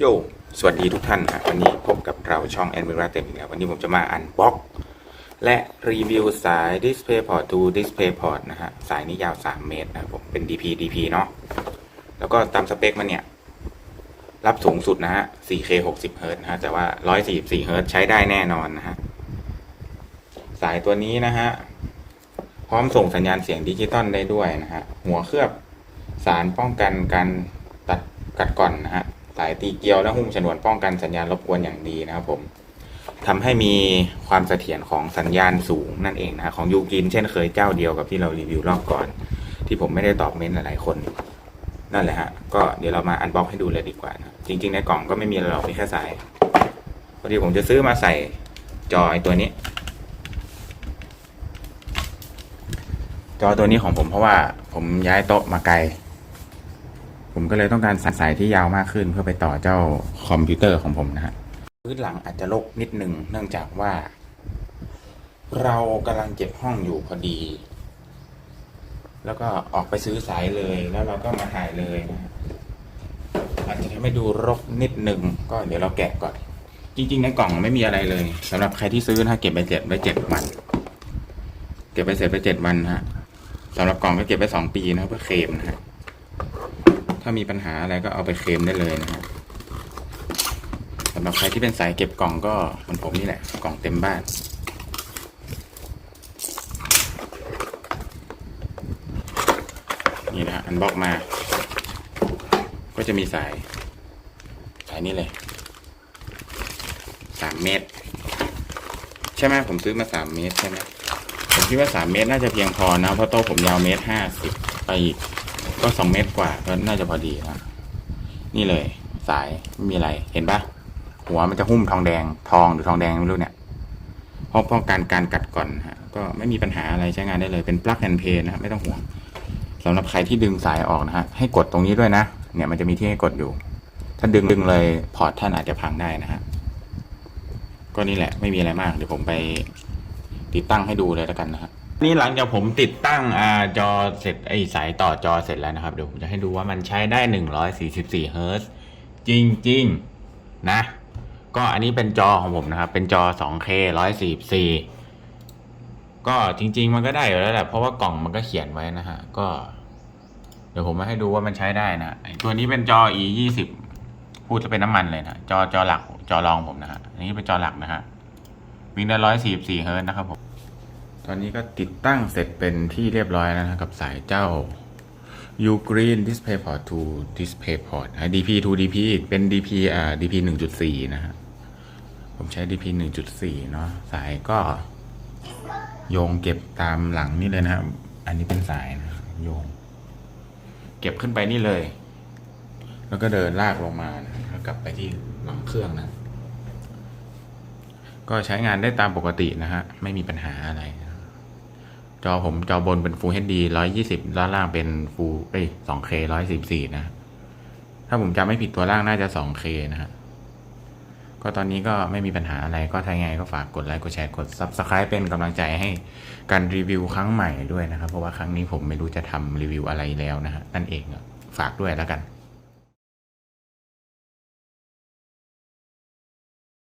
โยสวัสดีทุกท่านฮะวันนี้พบกับเราช่องแอนมิราเต็มอีกแล้ววันนี้ผมจะมาอันบ็อกและรีวิวสาย DisplayPort to DisplayPort นะฮะ สายนี้ยาว 3 เมตรนะผมเป็น DP DP เนาะแล้วก็ตามสเปคมันเนี่ย รับสูงสุดนะฮะ 4K 60 Hz นะฮะ แต่ว่า 144 Hz ใช้ได้แน่นอนนะฮะ สายตัวนี้นะฮะ พร้อมส่งสัญญาณเสียงดิจิตอลได้ด้วยนะฮะ หัวเคลือบสารป้องกันการตัดกัดก่อนนะฮะ สายตีเกลียวและหุ้มฉนวนป้องกันสัญญาณรบกวนอย่างดีนะครับผมทำให้มีความเสถียรของสัญญาณสูงนั่นเองนะของยูกินเช่นเคยเจ้าเดียวกับที่เรารีวิวรอบก่อน ที่ผมไม่ได้ตอบเม้นหลายๆคน นั่นแหละฮะ ก็เดี๋ยวเรามาอันบ็อกให้ดูเลยดีกว่านะจริง ๆ ในกล่องก็ไม่มีอะไรหรอกมีแค่สายพอดีผมจะซื้อมาใส่จอไอตัวนี้ จอตัวนี้ของผมเพราะว่าผมย้ายโต๊ะมาไกล ผมก็เลยต้องการสายที่ยาวมากขึ้น เพื่อไปต่อเจ้าคอมพิวเตอร์ของผมนะฮะพื้นหลังอาจจะรกนิดนึงเนื่องจากว่า เรากำลังเก็บห้องอยู่พอดี แล้วก็ออกไปซื้อสายเลยแล้วเราก็มาถ่ายเลยนะอาจจะทำให้ดูรกนิดนึงก็เดี๋ยวเราแกะก่อน จริง ๆ ในกล่องไม่มีอะไรเลยสำหรับใครที่ซื้อนะเก็บไปเจ็ดไว้เจ็ดวัน เก็บไปเสร็จไปเจ็ดวันนะฮะสำหรับกล่องก็เก็บไปสองปีนะเพื่อเคลมนะฮะ ถ้ามีปัญหาอะไรก็เอาไปเคลมได้เลยนะฮะสำหรับใครที่เป็นสายเก็บกล่องก็เหมันผมนี่แหละ กล่องเต็มบ้านนี่นะฮะอันบล็อกมา ก็จะมีสาย สายนี้เลยสามเมตร ใช่ไหมผมซื้อมาสามเมตรใช่ไหมผมคิดว่าสามเมตรน่าจะเพียงพอนะเพราะโต๊ะผมยาวเมตรห้าสิบไปอีก ก็สองเมตรกว่าก็น่าจะพอดีนะนี่เลย สายไม่มีอะไรเห็นปะหัวมันจะหุ้มทองแดงทองหรือทองแดงไม่รู้เนี่ยเพราะป้องกันการกัดก่อนฮะก็ไม่มีปัญหาอะไรใช้งานได้เลยเป็นปลั๊กแอนเพย์นะไม่ต้องห่วงสำหรับใครที่ดึงสายออกนะฮะให้กดตรงนี้ด้วยนะ เนี่ยมันจะมีที่ให้กดอยู่ ถ้าดึงดึงเลยพอร์ตท่านอาจจะพังได้นะฮะก็นี่แหละไม่มีอะไรมากเดี๋ยวผมไปติดตั้งให้ดูเลยแล้วกันนะครับ นี่หลังจากผมติดตั้งอาจอเสร็จไอสายต่อจอเสร็จแล้วนะครับ เดี๋ยวผมจะให้ดูว่ามันใช้ได้ 144เฮิร์ตซ์จริง ๆ นะ ก็อันนี้เป็นจอของผมนะครับ เป็นจอ 2K 144 ก็จริง ๆ มันก็ได้อยู่แล้วแหละ เพราะว่ากล่องมันก็เขียนไว้นะฮะ ก็ เดี๋ยวผมมาให้ดูว่ามันใช้ได้นะไอตัวนี้เป็นจอ e 20พูดจะเป็นน้ำมันเลยนะจอจอหลักจอรองผมนะฮะอันนี้เป็นจอหลักนะฮะวิ่งได้ร้อยสี่สี่เฮิร์ตซ์นะครับผม ตอนนี้ก็ติดตั้งเสร็จเป็นที่เรียบร้อยแล้วนะกับสายเจ้า U Green DisplayPort to DisplayPort DP to DP เป็น DP อ่า DP หนึ่งจุดสี่นะฮะ ผมใช้ DP หนึ่งจุดสี่เนาะสายก็ โยงเก็บตามหลังนี่เลยนะครับอันนี้เป็นสายนะโยง เก็บขึ้นไปนี่เลย แล้วก็เดินลากลงมานะแล้วกลับไปที่หลังเครื่องนะ ก็ใช้งานได้ตามปกตินะฮะ ไม่มีปัญหาอะไร จอผมจอบนเป็น Full HD 120ด้านล่างเป็น Full เอ้ย 2K 114 นะ ถ้าผมจำไม่ผิดตัวล่างน่าจะ 2K นะฮะก็ตอนนี้ก็ไม่มีปัญหาอะไรก็ถ้าไงก็ฝากกดไลค์กดแชร์กด Subscribe เป็นกำลังใจให้การรีวิวครั้งใหม่ด้วยนะครับ เพราะว่าครั้งนี้ผมไม่รู้จะทำรีวิวอะไรแล้วนะฮะนั่นเองฝากด้วยแล้วกัน